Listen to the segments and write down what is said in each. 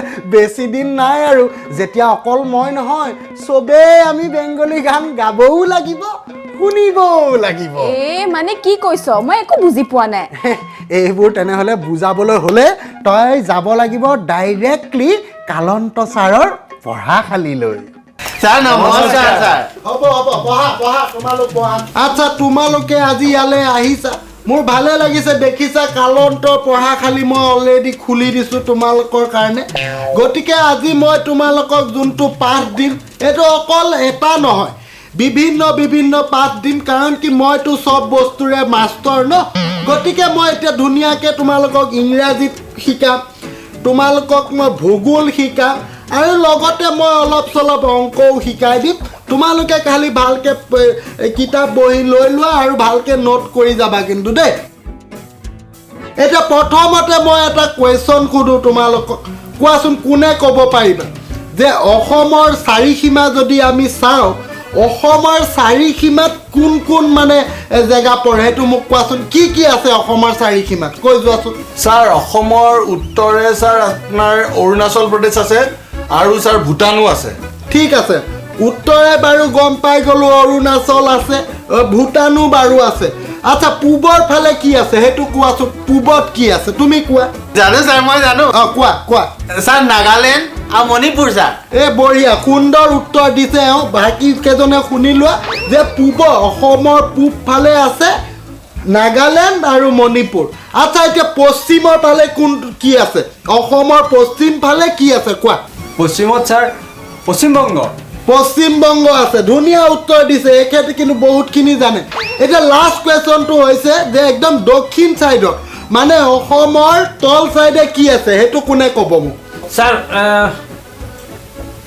বেছি দিন নাই আৰু। যেতিয়া অকল মই নহয় চবেই আমি বেংগলী গান গাবও লাগিব শুনিবও লাগিব। এ মানে কি কৈছ? মই একো বুজি পোৱা নাই। এইবোৰ তেনেহ'লে বুজাবলৈ হ'লে তই যাব লাগিব ডাইৰেক্টলি কালন্ত ছাৰৰ পঢ়াশালীলৈ। আচ্ছা তোমালোকে আজি ইয়ালৈ আহিছা। মোৰ ভালে লাগিছে দেখিছা কালন্তৰ পঢ়াশালী মই অলৰেডি খুলি দিছোঁ তোমালোকৰ কাৰণে। গতিকে আজি মই তোমালোকক যোনটো পাঠ দিম এইটো অকল এটা নহয় বিভিন্ন বিভিন্ন পাঠ দিম কাৰণ কি মইতো চব বস্তুৰে মাষ্টৰ ন? গতিকে মই এতিয়া ধুনীয়াকৈ তোমালোকক ইংৰাজীত শিকাম তোমালোকক মই ভূগোল শিকাম আৰু লগতে মই অলপ চলপ অংকও শিকাই দিম। তোমালোকে খালি ভালকৈ কিতাপ বহি লৈ লোৱা আৰু ভালকৈ নোট কৰি যাবা কিন্তু দেই। এতিয়া প্ৰথমতে মই এটা কুৱেশ্যন সোধোঁ তোমালোকক। কোৱাচোন কোনে ক'ব পাৰিবা যে অসমৰ চাৰিসীমা যদি আমি চাওঁ অসমৰ চাৰিসীমাত কোন কোন মানে জেগা পৰে? সেইটো মোক কোৱাচোন কি কি আছে অসমৰ চাৰিসীমাত? কৈ যোৱাচোন। ছাৰ অসমৰ উত্তৰে ছাৰ আপোনাৰ অৰুণাচল প্ৰদেশ আছে আৰু ছাৰ ভূটানো আছে। ঠিক আছে। উত্তৰে বাৰু গম পাই গ'লো অৰুণাচল আছে ভূটানো বাৰু আছে। আচ্ছা পূবৰ ফালে কি আছে? সেইটো কোৱাচোন পূবত কি আছে? তুমি কোৱা। জানো ছাৰ মই জানো। অঁ কোৱা কোৱা। ছাৰ নাগালেণ্ড আৰু মণিপুৰ ছাৰ। এই বঢ়িয়া সুন্দৰ উত্তৰ দিছে এওঁ বাকী কেইজনে শুনি লোৱা যে পূব অসমৰ পূব ফালে আছে নাগালেণ্ড আৰু মণিপুৰ। আচ্ছা এতিয়া পশ্চিমৰ ফালে কোন কি আছে? অসমৰ পশ্চিম ফালে কি আছে? কোৱা। পশ্চিমত ছাৰ পশ্চিমবংগ পশ্চিমবংগ আছে ধুনীয়া উত্তৰ দিছে এখেতে কিন্তু বহুতখিনি জানে। এতিয়া লাষ্ট কুৱেশ্যনটো হৈছে যে একদম দক্ষিণ ছাইডত মানে অসমৰ তল ছাইডে কি আছে সেইটো কোনে ক'ব মোক? ছাৰ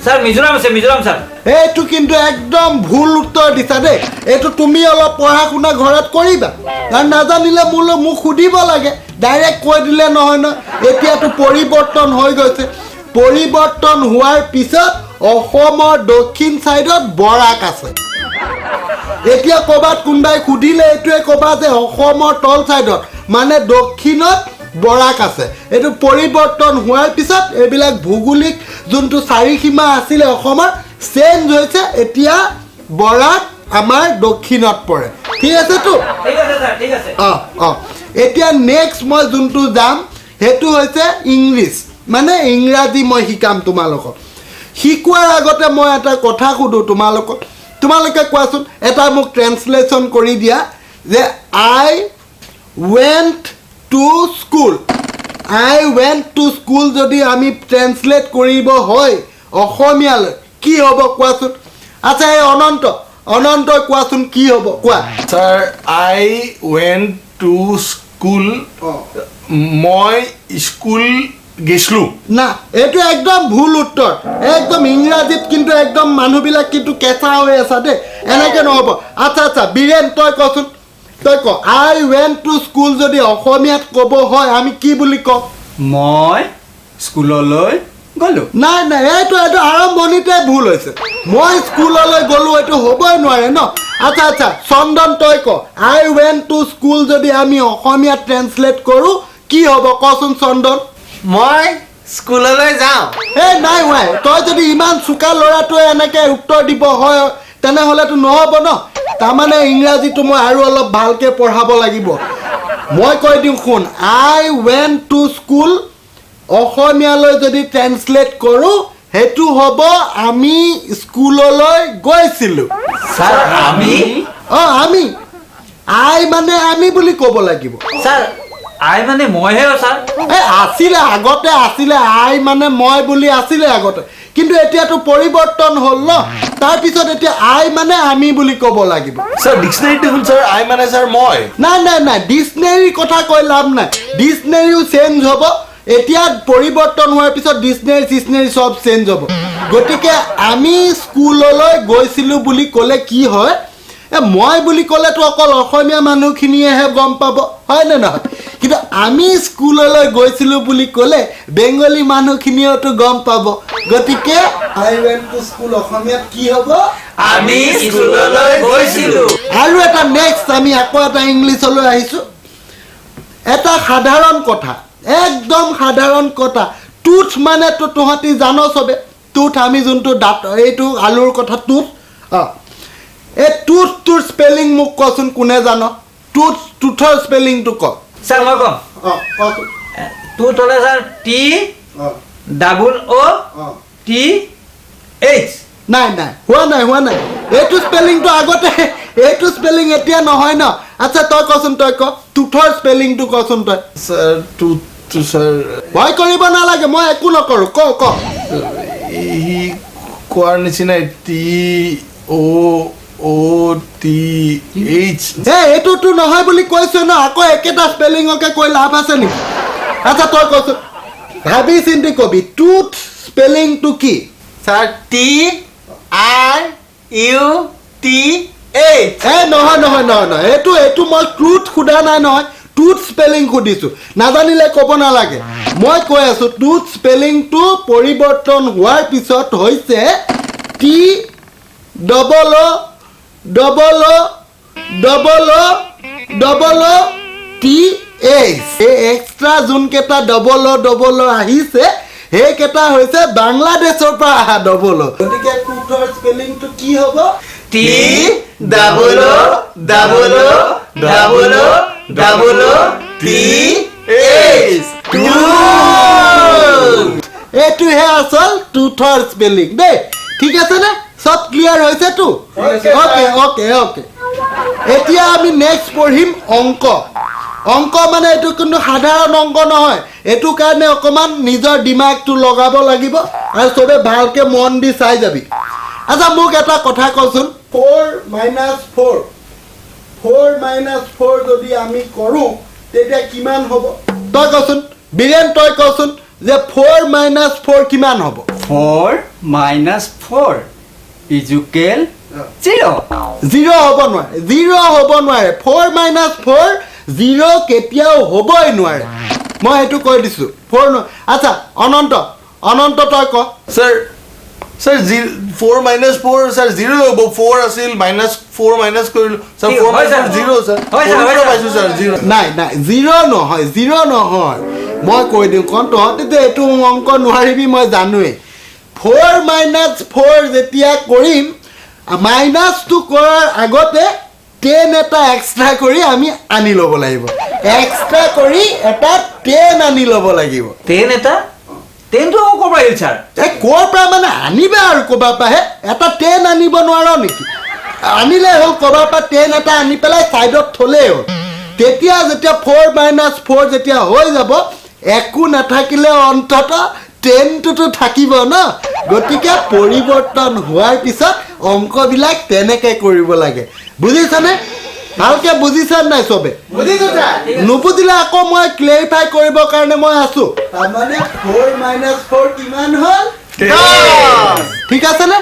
ছাৰ মিজোৰাম আছে মিজোৰাম ছাৰ এইটো কিন্তু একদম ভুল উত্তৰ দিছা দেই। এইটো তুমি অলপ পঢ়া শুনা ঘৰত কৰিবা। কাৰণ নাজানিলে মোলৈ মোক সুধিব লাগে। ডাইৰেক্ট কৈ দিলে নহয় ন এতিয়াতো পৰিৱৰ্তন হৈ গৈছে। পৰিৱৰ্তন হোৱাৰ পিছত অসমৰ দক্ষিণ ছাইডত বৰাক আছে। এতিয়া ক'ৰবাত কোনোবাই সুধিলে এইটোৱে ক'বা যে অসমৰ তল ছাইডত মানে দক্ষিণত বৰাক আছে। এইটো পৰিৱৰ্তন হোৱাৰ পিছত এইবিলাক ভৌগোলিক যোনটো চাৰিসীমা আছিলে অসমৰ চেঞ্জ হৈছে। এতিয়া বৰাক আমাৰ দক্ষিণত পৰে। ঠিক আছেতো অঁ অঁ। এতিয়া নেক্সট মই যোনটো যাম সেইটো হৈছে ইংলিছ। মানে ইংৰাজী মই শিকাম তোমালোকক। শিকোৱাৰ আগতে মই এটা কথা সুধোঁ তোমালোকক। তোমালোকে কোৱাচোন এটা মোক ট্ৰেঞ্চলেশ্যন কৰি দিয়া যে I went to school I went to school যদি আমি ট্ৰেঞ্চলেট কৰিব হয় অসমীয়ালৈ কি হ'ব কোৱাচোন? আচ্ছা এই অনন্ত অনন্তই কোৱাচোন কি হ'ব কোৱা। Sir I went to school মই স্কুল গৈছিলোঁ না এইটো একদম ভুল উত্তৰ। একদম ইংৰাজীত কিন্তু একদম মানুহবিলাক কিন্তু কেঁচা হৈ আছা দেই। এনেকৈ নহ'ব। আচ্ছা আচ্ছা বীৰেণ তই কচোন। তই ক আই ৱেণ্ট টু স্কুল যদি অসমীয়াত ক'ব হয় আমি কি বুলি কওঁ মই স্কুললৈ গ'লোঁ। নাই নাই এইটো এইটো আৰম্ভণিতে ভুল হৈছে। মই স্কুললৈ গ'লোঁ এইটো হ'বই নোৱাৰে ন? আচ্ছা আচ্ছা চন্দন তই ক আই ৱেণ্ট টু স্কুল যদি আমি অসমীয়াত ট্ৰেঞ্চলেট কৰোঁ কি হ'ব? কচোন চন্দন। মই স্কুললৈ যাওঁ। এই নাই হোৱাই তই যদি ইমান চোকা ল'ৰাটোৱে এনেকৈ উত্তৰ দিব হয় তেনেহ'লেতো নহ'ব ন? তাৰমানে ইংৰাজীটো মই আৰু অলপ ভালকৈ পঢ়াব লাগিব। মই কৈ দিওঁ শুন আই ৱেন টু স্কুল অসমীয়ালৈ যদি ট্ৰেঞ্চলেট কৰোঁ সেইটো হ'ব আমি স্কুললৈ গৈছিলোঁ। ছাৰ আমি? অঁ আমি। আই মানে আমি বুলি ক'ব লাগিব। ছাৰ আই মানে মইহে ছাৰ আছিলে আগতে আছিলে আই মানে মই বুলি আছিলে আগতে। কিন্তু এতিয়াতো পৰিৱৰ্তন হ'ল ন? তাৰপিছত এতিয়া আই মানে আমি বুলি ক'ব লাগিব। ছাৰ ডিক্সনেৰীত দেখোন ছাৰ আই মানে ছাৰ মই। নাই নাই নাই ডিক্সনেৰীৰ কথা কৈ লাভ নাই। ডিক্সনেৰীও চেঞ্জ হ'ব। এতিয়া পৰিৱৰ্তন হোৱাৰ পিছত ডিক্সনেৰী চিচনেৰী চব চেঞ্জ হ'ব। গতিকে আমি স্কুললৈ গৈছিলোঁ বুলি ক'লে কি হয়? এ মই বুলি ক'লেতো অকল অসমীয়া মানুহখিনিয়েহে গম পাব। হয়নে নহয়? আমি স্কুললৈ গৈছিলোঁ বুলি ক'লে বেংগলী মানুহখিনিয়েওতো গম পাব। গতিকে আই ৱেণ্ট টু স্কুল অসমীয়াত কি হ'ব? আমি স্কুললৈ গৈছিলোঁ। আৰু এটা নেক্সট আমি আকৌ এটা ইংলিছলৈ আহিছোঁ। এটা সাধাৰণ কথা একদম সাধাৰণ কথা। টুথ মানেতো তহঁতি জান চবে। টুথ আমি যোনটো দাঁত এইটো আলুৰ কথা টুথ অঁ। এই টুথটোৰ স্পেলিং মোক কচোন কোনে জান? টুথ টুথৰ স্পেলিংটো ক। ছাৰ মই ক'ম। অঁ কচোন টুত টি অঁ। ডাবল অ' অঁ। টি এইচ নাই নাই হোৱা নাই হোৱা নাই। এইটো স্পেলিংটো আগতে এইটো স্পেলিং এতিয়া নহয় ন। আচ্ছা তই কচোন তই ক। টুথৰ স্পেলিংটো কচোন তই। স্যার টুথ স্যার ভয় কৰিব নালাগে মই একো নকৰোঁ। ক ক। সি কোৱাৰ নিচিনাই টি অ' অ' টি এইচ হে এইটোতো নহয় বুলি কৈছো ন আকৌ একেটা স্পেলিঙকে কৈ লাভ আছে নেকি আচ্ছা তই কচোন ভাবি চিন্তি কবি টুথ স্পেলিংটো কি? Sir T R U T H. এ নহয় নহয় নহয় নহয় এইটো এইটো মই ট্ৰুথ সোধা নাই নহয় টুথ স্পেলিং সুধিছোঁ নাজানিলে ক'ব নালাগে। মই কৈ আছোঁ টুথ স্পেলিংটো পৰিৱৰ্তন হোৱাৰ পিছত হৈছে T double O' double O' double O' double O' T H এই এক্সট্ৰা যোনকেইটা ডবল অ' ডবল অ' আহিছে সেইকেইটা হৈছে বাংলাদেশৰ পৰা অহা ডবল অ' গতিকে টুথৰ স্পেলিংটো কি হ'ব? T double O' double O' double O' double O' T H এইটোহে আচল টুথৰ স্পেলিং দেই ঠিক আছে নে চব ক্লিয়াৰ হৈছেতো? অ'কে অ'কে অ'কে এতিয়া আমি নেক্সট পঢ়িম অংক। অংক মানে এইটো কিন্তু সাধাৰণ অংক নহয়। এইটো কাৰণে অকণমান নিজৰ দিমাগটো লগাব লাগিব আৰু চবে ভালকৈ মন দি চাই যাবি। আচ্ছা মোক এটা কথা কচোন। Four minus four four minus four যদি আমি কৰোঁ তেতিয়া কিমান হ'ব? তই কচোন বীৰেণ তই কচোন যে ফ'ৰ মাইনাছ ফ'ৰ কিমান হ'ব? Four minus four equal zero' zero' হ'ব নোৱাৰে। জিৰ' হ'ব নোৱাৰে। ফ'ৰ মাইনাছ ফ'ৰ জিৰ' কেতিয়াও হ'বই নোৱাৰে। মই সেইটো কৈ দিছোঁ। ফ'ৰ আচ্ছা অনন্ত। অনন্ত তই ক। Sir sir ji four minus four sir zero' হ'ব। ফ'ৰ আছিল মাইনাছ ফ'ৰ মাইনাছ কৰিলোঁ। কি ফ'ৰ মাইনাছ? Zero' sir. পাইছোঁ স্যাৰ জিৰ' নাই নাই জিৰ' নহয় জিৰ' নহয়। মই কৈ দিওঁ কাৰণ তহঁতে যে এইটো অংক নোৱাৰিবি মই জানোৱেই। ফ'ৰ মাইনাছ ফ'ৰ যেতিয়া কৰিম মাইনাছটো কৰাৰ আগতে টেন এটা এক্সট্ৰা কৰি আমি আনি ল'ব লাগিব। এক্সট্ৰা কৰি এটা টেন আনি ল'ব লাগিব। টেন এটা? টেনটো আকৌ ক'ৰ পৰা আহিল ছাৰ? এই ক'ৰ পৰা মানে আনিবা আৰু ক'ৰবাৰ পৰাহে? এটা টেন আনিব নোৱাৰ নেকি? আনিলে হ'ল ক'ৰবাৰ পৰা টেন এটা আনি পেলাই ছাইডত থ'লেই হ'ল। তেতিয়া যেতিয়া ফ'ৰ মাইনাছ ফ'ৰ যেতিয়া হৈ যাব একো নাথাকিলে অন্তত টেনটোতো থাকিব ন? গতিকে পৰিৱৰ্তন হোৱাৰ পিছত অংকবিলাক তেনেকৈ কৰিব লাগে। বুজিছানে? ভালকৈ বুজিছা নাই চবে? বুজিছো ছাৰ। নুবুজিলে আকৌ মই ক্লেৰিফাই কৰিবৰ কাৰণে মই আছো। তাৰমানে ফ'ৰ মাইনাছ ফ'ৰ কিমান হ'ল? ঠিক আছেনে?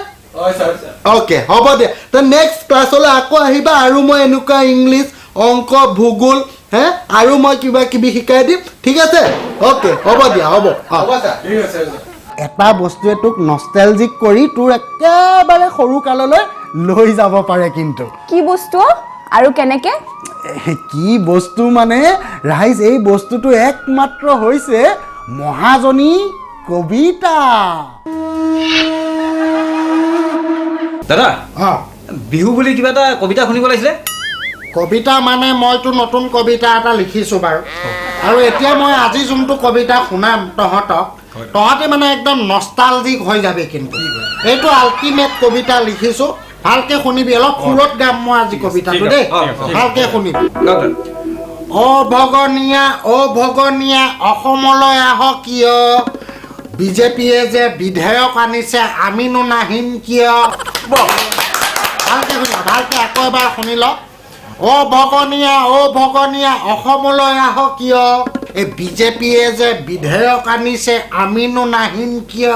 অ'কে হ'ব দিয়া তে নেক্সট ক্লাছলৈ আকৌ আহিবা আৰু মই এনেকুৱা ইংলিছ অংক ভূগোল হে? আৰু মই কিবা কিবি শিকাই দিম? ঠিক আছে? অ'কে হ'ব দিয়া হ'ব। হ'ব এটা বস্তুৱে তোক নষ্টেলজিক কৰি তোৰ একেবাৰে সৰু কাললৈ লৈ যাব পাৰে কিন্তু। কি বস্তু? আৰু কেনেকে? কি বস্তু মানে? ৰাইজ এই বস্তুটো একমাত্ৰ হৈছে মহাজনী কবিতা। দাদা অঁ বিহু বুলি কিবা এটা কবিতা শুনিব লাগিছিলে? কবিতা মানে মইতো নতুন কবিতা এটা লিখিছোঁ বাৰু। আৰু এতিয়া মই আজি যোনটো কবিতা শুনাম তহঁতক তহঁতে মানে একদম নষ্টালজিক হৈ যাবি কিন্তু। এইটো আল্টিমেট কবিতা লিখিছোঁ ভালকৈ শুনিবি অলপ সুৰত গাম মই আজি কবিতাটো দেই। ভালকৈ শুনিবি। অ ভগনীয়া অ ভগনীয়া অসমলৈ আহক কিয়? বিজেপিয়ে যে বিধেয়ক আনিছে আমিনো নাহিম কিয়? ভালকে শুনিবা ভালকে আকৌ এবাৰ শুনি ল। অ ভগনীয়া অ ভগনীয়া অসমলৈ আহক কিয়? এই বিজেপিয়ে যে বিধেয়ক আনিছে আমিনো নাহিম কিয়?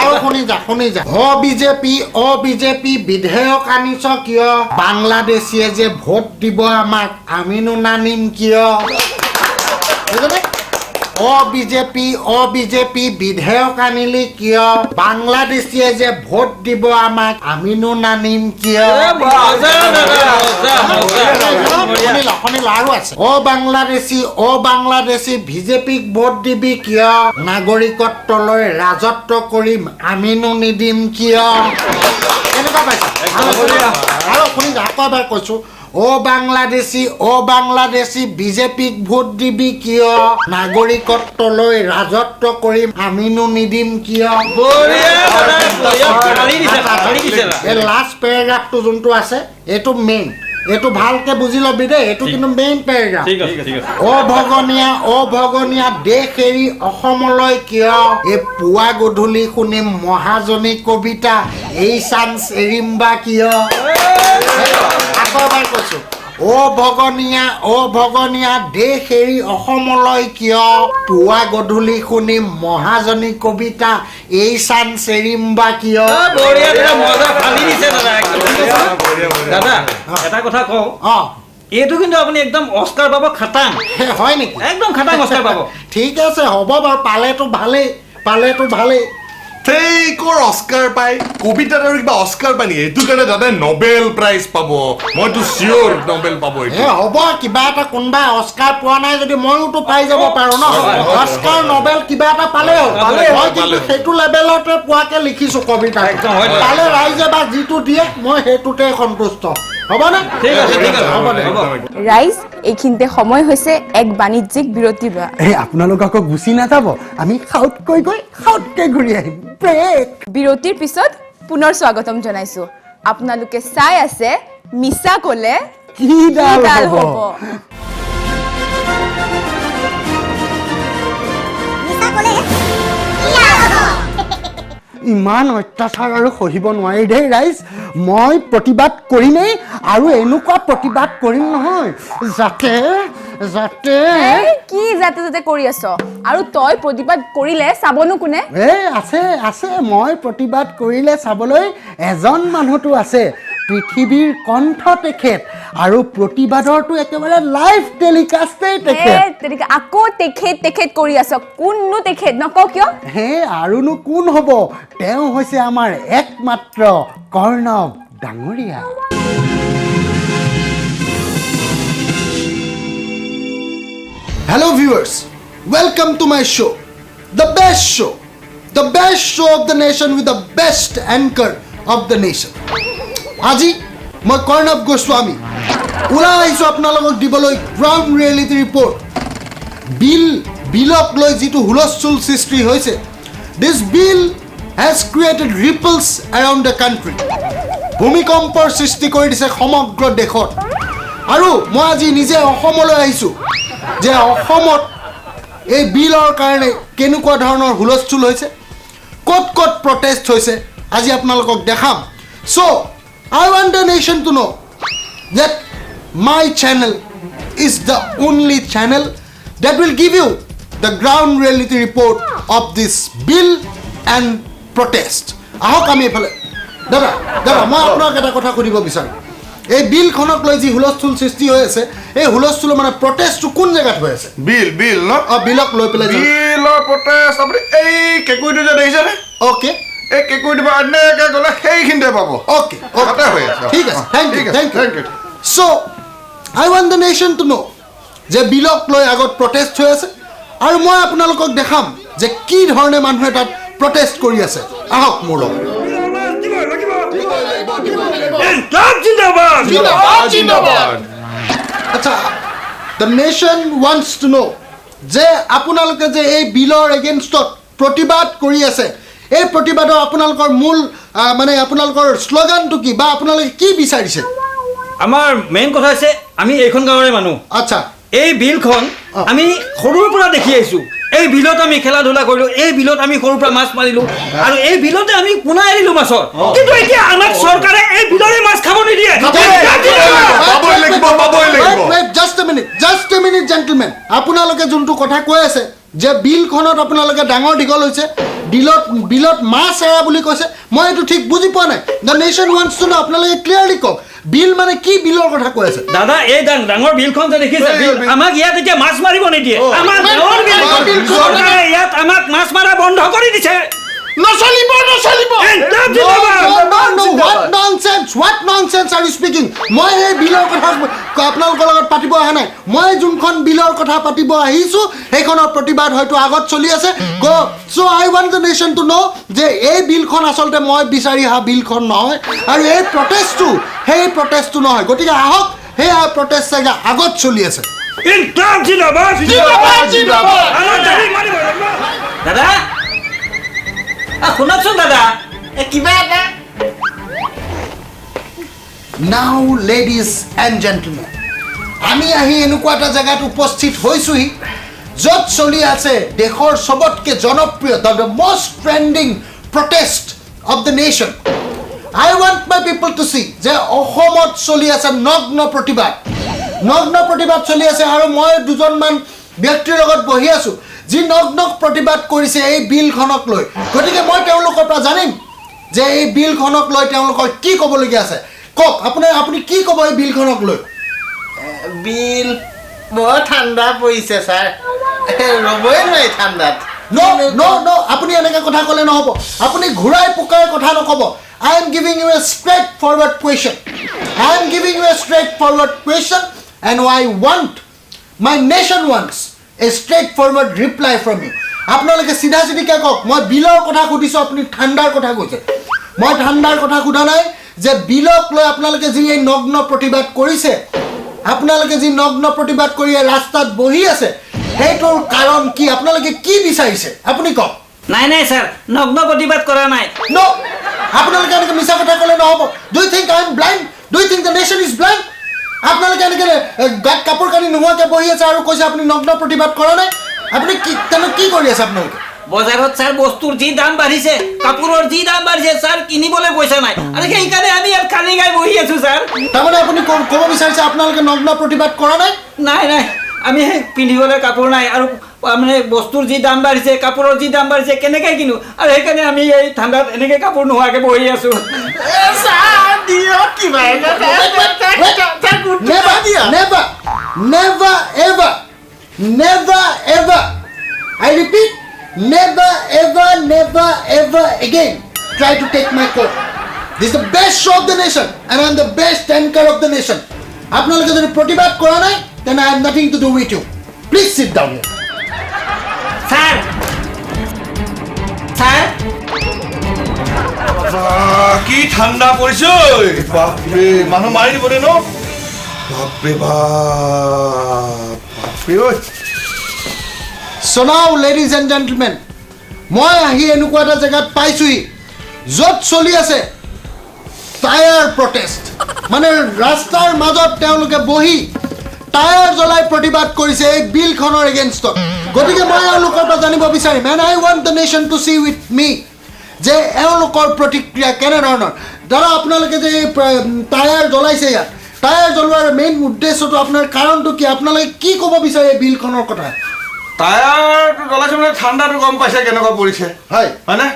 আৰু শুনি যা শুনি যা। অ বিজেপি অ বিজেপি বিধেয়ক আনিছ কিয়? বাংলাদেশীয়ে যে ভোট দিব আমাক আমিনো নানিম কিয়? বুজিলে? অ বিজেপি অ বিজেপি বিধেয়ক আনিলি কিয় বাংলাদেশীয়ে যে ভোট দিব আমাক আমিনো নানিম কিয় আৰু আছে অ বাংলাদেশী অ বাংলাদেশী বিজেপিক ভোট দিবি কিয় নাগৰিকত্ব লৈ ৰাজত্ব কৰিম আমিনো নিদিম কিয় কেনেকুৱা পাইছা আৰু শুনি আকৌ এবাৰ কৈছো অ বাংলাদেশী অ বাংলাদেশী বিজেপিক ভোট দিবি কিয়? নাগৰিকত্ব লৈ ৰাজত্ব কৰিম আমিনো নিদিম কিয়? এই লাষ্ট পেৰেগ্ৰাফটো যোনটো আছে এইটো মেইন এইটো ভালকে বুজি ল'বি দেই এইটো কিন্তু মেইন পেৰেগ্ৰাফ অভগনীয়া অভগনীয়া দেশ এৰি অসমলৈ কিয়? এই পুৱা গধূলি শুনিম মহাজনী কবিতা এই চান্স এৰিম বা কিয়? এবাৰ কৈছো। অ ভগনীয়া অ ভগনীয়া দেশ এৰি অসমলৈ কিয়? পুৱা গধূলি শুনিম মহাজনী কবিতা এই চান্স এৰিম বা কিয়? দাদা এটা কথা কওঁ। অ। এইটো কিন্তু আপুনি একদম অস্কাৰ পাব খাটাং। হয় নেকি? একদম খাটাং অস্কাৰ পাব। ঠিক আছে হ'ব বাৰু পালেতো ভালেই পালেতো ভালেই। কৰ অস্কাৰ পাই কবিতাত আৰু কিবা অস্কাৰ পাই নেকি এইটো কাৰণে দাদাই নবেল প্ৰাইজ পাব। মইতো চিয়ৰ নবেল পাব হ'ব কিবা এটা কোনোবা অস্কাৰ পোৱা নাই যদি ময়োতো পাই যাব পাৰো ন? অস্কাৰ নবেল কিবা এটা মই কিন্তু সেইটো লেভেলতে পোৱাকে লিখিছো কবিতা একদম হয়, হয়। পালে ৰাইজে বা যিটো দিয়ে মই সেইটোতে সন্তুষ্ট। ৰাইজ এইখিনিতে সময় হৈছে এক বাণিজ্যিক বিৰতি পৰা এই আপোনালোক আকৌ গুচি নাযাব। আমি খাউতকৈ গৈ খাউতকৈ ঘূৰি আহিম। ব্ৰেক বিৰতিৰ পিছত পুনৰ স্বাগতম জনাইছো। আপোনালোকে চাই আছে মিছা ক'লে কি ডাল হ'ব? ইমান অত্যাচাৰ আৰু সহিব নোৱাৰি দেই ৰাইজ। মই প্ৰতিবাদ কৰিমেই আৰু এনেকুৱা প্ৰতিবাদ কৰিম নহয়। যাতে যাতে কি যাতে যাতে কৰি আছ? আৰু তই প্ৰতিবাদ কৰিলে চাবনো কোনে? এ আছে আছে। মই প্ৰতিবাদ কৰিলে চাবলৈ এজন মানুহটো আছে। পৃথিৱীৰ কণ্ঠ তেখেত আৰু প্ৰতিবাদৰটো একেবাৰে লাইভ টেলিকাষ্টেই তেখেত তেনেকে আকৌ তেখেত তেখেত কৰি আছ কোননো তেখেত নকওঁ কিয় হে আৰুনো কোন হ'ব তেওঁ হৈছে আমাৰ একমাত্ৰ কৰ্ণৱ ডাঙৰীয়া Hello viewers, welcome to my show. The best show. The best show of the nation with the best anchor of the nation. আজি মই কৰ্ণৱ গোস্বামী। ওলাই আহিছোঁ আপোনালোকক দিবলৈ গ্ৰাউণ্ড ৰিয়েলিটি ৰিপৰ্ট বিল, বিলক লৈ যিটো হুলস্থুল সৃষ্টি হৈছে this bill has created ripples around the country ভূমিকম্পৰ সৃষ্টি কৰি দিছে সমগ্ৰ দেশত। আৰু মই আজি নিজে অসমলৈ আহিছোঁ, যে অসমত এই বিলৰ কাৰণে কেনেকুৱা ধৰণৰ হুলস্থুল হৈছে, ক'ত ক'ত প্ৰটেষ্ট হৈছে, আজি আপোনালোকক দেখাম। So' I want the nation to know' that my channel is the only channel that will give you the ground reality report of this bill and protest. আহক আমি এইফালে। দাদা দাদা মই আপোনাক এটা কথা সুধিব বিচাৰোঁ। এই বিলখনক লৈ যি হুলস্থুল সৃষ্টি হৈ আছে এই হুলস্থুলৰ মানে প্ৰটেষ্টটো কোন জেগাত হৈ আছে? বিল বিল ন? অঁ বিলক লৈ পেলাই বিলৰ প্ৰটেষ্ট আপুনি এই কেঁকুৰিটো যে দেখিছেনে? অ'কে। এই কেঁকুৰিটো পৰা এনেকৈ গ'লে সেইখিনিতে পাব। অ'কে তাতে হৈ আছে ঠিক আছে থেংক ইউ ঠিক আছে, thank you so' I want the nation to know' যে বিলক লৈ আগত প্ৰটেষ্ট হৈ আছে আৰু মই আপোনালোকক দেখাম যে কি ধৰণে মানুহে তাত প্ৰটেষ্ট কৰি আছে। আহক মোৰ লগত। আচ্ছা the nation wants to know' যে আপোনালোকে যে এই বিলৰ এগেইনষ্টত প্ৰতিবাদ কৰি আছে এই প্ৰতিবাদৰ আপোনালোকৰ মূল আহ, মানে আপোনালোকৰ শ্লোগানটো কি বা আপোনালোকে কি বিচাৰিছে? আমাৰ মেইন কথা হৈছে আমি এইখন গাঁৱৰে মানুহ। আচ্ছা। এই বিলখন আমি সৰুৰ পৰা দেখি আহিছো। এই বিলত আমি খেলা ধূলা কৰিলো এই বিলত আমি সৰুৰ পৰা মাছ মাৰিলো আৰু এই বিলতে আমি পোনা এৰিলো মাছৰ। কিন্তু এতিয়া আমাক চৰকাৰে এই বিলৰে মাছ খাব নিদিয়ে। Just minute just minute gentlemen আপোনালোকে যোনটো কথা কৈ আছে যে বিলখনত আপোনালোকে ডাঙৰ দীঘল হৈছে বিলত বিলত মাছ এৰা বুলি কৈছে মই এইটো ঠিক বুজি পোৱা নাই। দ্য নেশ্যন ৱান্টছ টু ন আপোনালোকে ক্লিয়াৰলি কওক বিল মানে কি বিলৰ কথা কৈ আছে? দাদা এই ডাঙ- ডাঙৰ বিলখন যে দেখিছে আমাক ইয়াত এতিয়া মাছ মাৰিব নিদিয়ে। আমাক ইয়াত আমাক মাছ মাৰা বন্ধ কৰি দিছে। নচলিব নচলিব একদম No, জিন্দাবাদ। no, no, no, what nonsense? What nonsense are you speaking? মই এই বিলৰ কথা আপোনালোকৰ লগত পাতিব অহা নাই। মই যোনখন বিলৰ কথা পাতিব আহিছোঁ সেইখনৰ প্ৰতিবাদ হয়তো আগত চলি আছে। গ so' I want the nation to know' যে এই বিলখন আচলতে মই বিচাৰি অহা বিলখন নহয় আৰু এই প্ৰটেষ্টটো সেই প্ৰটেষ্টটো নহয়। গতিকে আহক সেই প্ৰটেষ্ট চাগে আগত চলি আছে। ইনকলাব নাও লেডিজ এণ্ড জেণ্টলমেন আমি আহি এনেকুৱা এটা জেগাত উপস্থিত হৈছোহি, য'ত চলি আছে দেশৰ চবতকৈ জনপ্ৰিয় the most trending protest of the nation I want my people to see যে অসমত চলি আছে নগ্ন প্ৰতিবাদ। নগ্ন প্ৰতিবাদ চলি আছে আৰু মই দুজনমান ব্যক্তিৰ লগত বহি আছোঁ যি নগ্ন প্ৰতিবাদ কৰিছে এই বিলখনক লৈ। গতিকে মই তেওঁলোকৰ পৰা জানিম যে এই বিলখনক লৈ তেওঁলোকৰ কি ক'বলগীয়া আছে। কওক আপোনাৰ আপুনি কি ক'ব এই বিলখনক লৈ? বিল বৰ ঠাণ্ডা পৰিছে ছাৰ। ৰ'বই নোৱাৰি ঠাণ্ডাত। ন ন ন আপুনি এনেকৈ কথা ক'লে নহ'ব। আপুনি ঘূৰাই পকাই কথা নক'ব। I am giving you a straightforward question I am giving you a straightforward question and I want my nation wants a straightforward reply from you আপোনালোকে চিধা চিধিকৈ কওক? মই বিলৰ কথা সুধিছোঁ আপুনি ঠাণ্ডাৰ কথা কৈছে। মই ঠাণ্ডাৰ কথা সোধা নাই যে বিলক লৈ আপোনালোকে যি এই নগ্ন প্ৰতিবাদ কৰিছে আপোনালোকে যি নগ্ন প্ৰতিবাদ কৰি ৰাস্তাত বহি আছে সেইটোৰ কাৰণ কি? আপোনালোকে কি বিচাৰিছে? আপুনি কওক। নাই নাই ছাৰ। নগ্ন প্ৰতিবাদ কৰা নাই। ন আপোনালোকে এনেকৈ মিছা কথা ক'লে নহ'ব। Do you think I am blind do you think the nation is blind আপোনালোকে এনেকৈ গাত কাপোৰ কানি নোহোৱাকৈ বহি আছে আৰু কৈছে আপুনি নগ্ন প্ৰতিবাদ কৰা নাই? আপুনি কি তেনে কি কৰি আছে আপোনালোকে বজাৰত ছাৰ বস্তুৰ যি দাম বাঢ়িছে কাপোৰৰ যি দাম বাঢ়িছে ছাৰ কিনিবলৈ পইচা নাই। আৰু সেইকাৰণে আমি ইয়াত খালি গাই বহি আছো ছাৰ তাৰমানে আপুনি ক- ক'ব বিচাৰিছে আপোনালোকে নগ্ন প্ৰতিবাদ কৰা নাই? নাই নাই। আমি সেই পিন্ধিবলৈ কাপোৰ নাই আৰু মানে বস্তুৰ যি দাম বাঢ়িছে কাপোৰৰ যি দাম বাঢ়িছে কেনেকৈ কিনো? আৰু সেইকাৰণে আমি এই ঠাণ্ডাত এনেকৈ কাপোৰ নোহোৱাকৈ বহি আছো। Never, never, never, ever, never, ever. I repeat, never, ever, never, ever again try to take my coat. This is the best show of the nation, and I'm the best anchor of the nation. আপোনালোকে যদি প্ৰতিবাদ কৰা নাই then I have nothing to do with you. Please sit down here. Sir আহ, কি ঐ। বাপৰে মানুহ মাৰি দিব দে ন? বাপৰে বাপ বাপৰে ঐ So now, ladies and gentlemen, মই আহি এনেকুৱা এটা জেগাত পাইছোহি য'ত চলি আছে টায়াৰ প্ৰটেষ্ট মানে ৰাস্তাৰ মাজত তেওঁলোকে বহি টায়াৰ জ্বলাই প্ৰতিবাদ কৰিছে এই বিলখনৰ এগেইনষ্টত গতিকে মই এওঁলোকৰ পৰা জানিব বিচাৰিম and I want the nation to see with me যে এওঁলোকৰ প্ৰতিক্ৰিয়া কেনেধৰণৰ দাদা আপোনালোকে যে টায়াৰ জ্বলাইছে ইয়াত। টায়াৰ জ্বলোৱাৰ মেইন উদ্দেশ্যটো আপোনাৰ কাৰণটো কি? আপোনালোকে কি ক'ব বিচাৰে এই বিলখনৰ কথা? টায়াৰটো জ্বলাইছে মানে ঠাণ্ডাটো গম পাইছে কেনেকুৱা পৰিছে। হয়। হয়নে?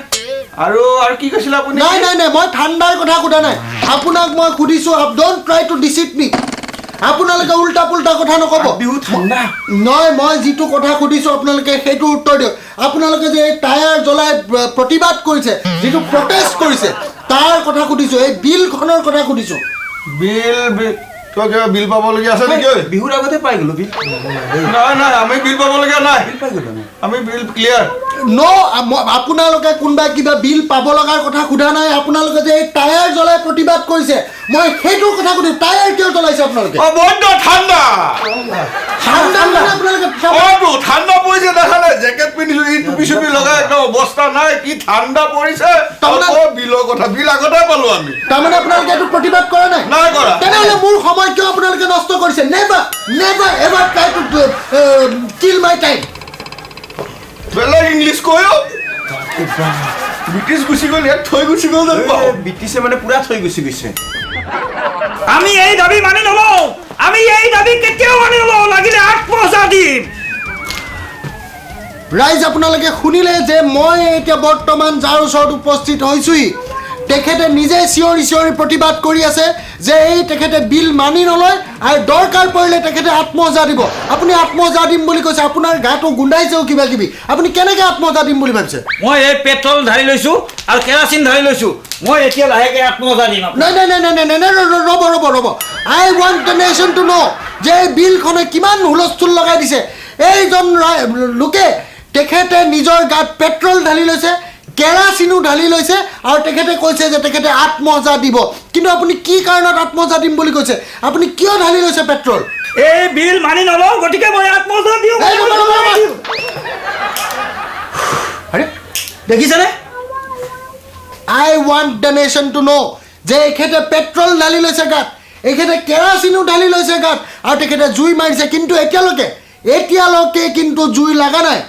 আৰু আৰু কি কৈছিলে আপুনি? নাই নাই নাই মই ঠাণ্ডাৰ কথা সোধা নাই। আপোনাক মই সুধিছোঁ don't try to deceive me আপোনালোকে উল্টা পুল্টা কথা নক'ব। বিহু ঠাণ্ডা। নহয় মই যিটো কথা সুধিছোঁ আপোনালোকে সেইটো উত্তৰ দিয়ক। আপোনালোকে যে এই টায়াৰ জ্বলাই প্ৰ- প্ৰতিবাদ কৰিছে যিটো প্ৰটেষ্ট কৰিছে তাৰ কথা সুধিছোঁ এই বিলখনৰ কথা সুধিছোঁ। বিল বিল। তই কিবা বিল পাবলগীয়া আছে নেকি বিহুৰ আগতে পাই গ'লো বিল? নাই নাই আমি বিল পাবলগীয়া নাই? আমি বিল ক্লিয়াৰ ন আপোনালোকে কোনোবা কিবা বিল পাব লগাৰ কথা সোধা নাই আপোনালোকে যে এই টায়াৰ জ্বলাই প্ৰতিবাদ কৰিছে মই সেইটোৰ কথা সুধিছোঁ টায়াৰ কিয় জ্বলাইছে আপোনালোকে? বন্ধ ঠাণ্ডা। ঠাণ্ডা পৰিছে দেখা নাই? জেকেট পিন্ধিছো ই টুপি চুপি লগাই একদম অৱস্থা নাই কি ঠাণ্ডা পৰিছে? বিলৰ কথা বিল আগতে পালো আমি। তাৰমানে আপোনালোকে এইটো প্ৰতিবাদ কৰা নাই? নাই কৰা। তেনেহ'লে মোৰ সময় কিয় আপোনালোকে নষ্ট কৰিছে never never ever try to kill my time বেলেগ ইংলিছ কৈ অ। ব্ৰিটিছ গুচি গ'ল ইয়াত থৈ গুচি গ'ল ব্ৰিটিছে মানে পুৰা থৈ গুচি গৈছে। আমি এই দাবি মানি নলওঁ আমি এই দাবি কেতিয়াও মানি নলওঁ লাগিলে আঠ মজা দিম। ৰাইজ আপোনালোকে শুনিলে যে মই এতিয়া বৰ্তমান যাৰ ওচৰত উপস্থিত হৈছোহি তেখেতে নিজে চিঞৰি চিঞৰি প্ৰতিবাদ কৰি আছে যে এই তেখেতে বিল মানি নলয় আৰু দৰকাৰ পৰিলে তেখেতে আত্মহজা দিব। আপুনি আত্মহজা দিম বুলি কৈছে আপোনাৰ গাটো গোন্ধাইছেও কিবা কিবি। আপুনি কেনেকৈ আত্মহজা দিম বুলি ভাবিছে? মই এই পেট্ৰল ঢালি লৈছো আৰু কেৰাচিন ঢালি লৈছো। মই এতিয়া লাহেকে আত্মহজা দিম নাই নাই নাই নাই নাই ৰ'ব ৰ'ব ৰ'ব I want the nation to know' যে এই বিলখনে কিমান হুলস্থুল লগাই দিছে। এইজন লোকে তেখেতে নিজৰ গাত পেট্ৰল ঢালি লৈছে। কেৰাচিনো ঢালি লৈছে আৰু তেখেতে কৈছে যে তেখেতে আত্মহজা দিব। কিন্তু আপুনি কি কাৰণত আত্মহজা দিম বুলি কৈছে? আপুনি কিয় ঢালি লৈছে পেট্ৰল? এই বিল মানি নলওঁ গতিকে মই আত্মহজা দিওঁ। আৰে দেখিছেনে? I want the nation to know' যে এখেতে পেট্ৰল ঢালি লৈছে গাত এখেতে কেৰাচিনো ঢালি লৈছে গাত আৰু তেখেতে জুই মাৰিছে। কিন্তু এতিয়ালৈকে এতিয়ালৈকে কিন্তু জুই লগা নাই।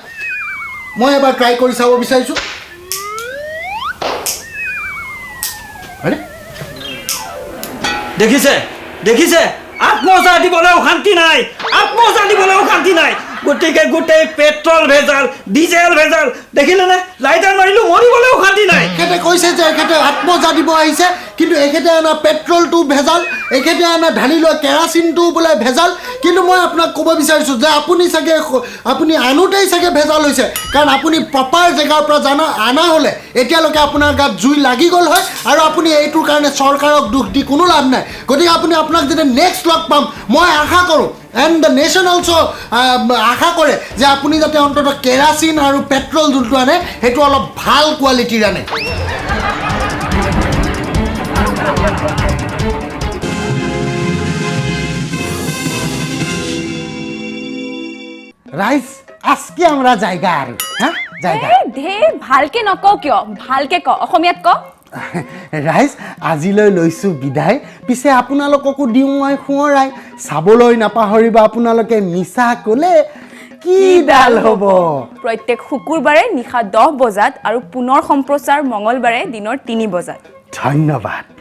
মই এবাৰ ট্ৰাই কৰি চাব বিচাৰিছোঁ। দেখিছে দেখিছে? আত্মহজা দিবলৈও শান্তি নাই আত্মহজা দিবলৈও শান্তি নাই। গতিকে গোটেই পেট্ৰল ভেজাল, ডিজেল ভেজাল। দেখিলেনে লাইটাৰ মাৰিলো, মৰিবলৈও শান্তি নাই। এখেতে কৈছে যে এখেতে আত্মজা দিব আহিছে, কিন্তু এখেতে অনা পেট্ৰলটো ভেজাল, এখেতে অনা ঢালি লোৱা কেৰাচিনটো বোলে ভেজাল। কিন্তু মই আপোনাক ক'ব বিচাৰিছোঁ যে আপুনি চাগে আপুনি আনোতেই চাগে ভেজাল হৈছে। কাৰণ আপুনি প্ৰপাৰ জেগাৰ পৰা জানা অনা হ'লে এতিয়ালৈকে আপোনাৰ গাত জুই লাগি গ'ল হয় আৰু আপুনি এইটোৰ কাৰণে চৰকাৰক দুখ দি কোনো লাভ নাই। গতিকে আপুনি আপোনাক যেতিয়া নেক্সট লগ পাম, মই আশা কৰোঁ এণ্ড দ্য নেশ্যন অলছ' আশা কৰে যে আপুনি যাতে অন্ততঃ কেৰাচিন আৰু পেট্ৰল যোনটো আনে, সেইটো অলপ ভালো কোৱালিটিৰ আনে। রাইস আজকে আমরা জায়গা আর হ্যাঁ জায়গা। এ ধে ভালকে নকওঁ কিয়? ভালকে ক, অসমীয়াত ক। ৰাইজ আজিলৈ লৈছোঁ বিদায়। পিছে আপোনালোককো দিওঁ মই সোঁৱৰাই। চাবলৈ নাপাহৰিব আপোনালোকে মিছা ক'লে কিডাল হ'ব? প্ৰত্যেক শুকুৰবাৰে নিশা দহ বজাত আৰু পুনৰ সম্প্ৰচাৰ মঙলবাৰে দিনৰ তিনি বজাত। ধন্যবাদ।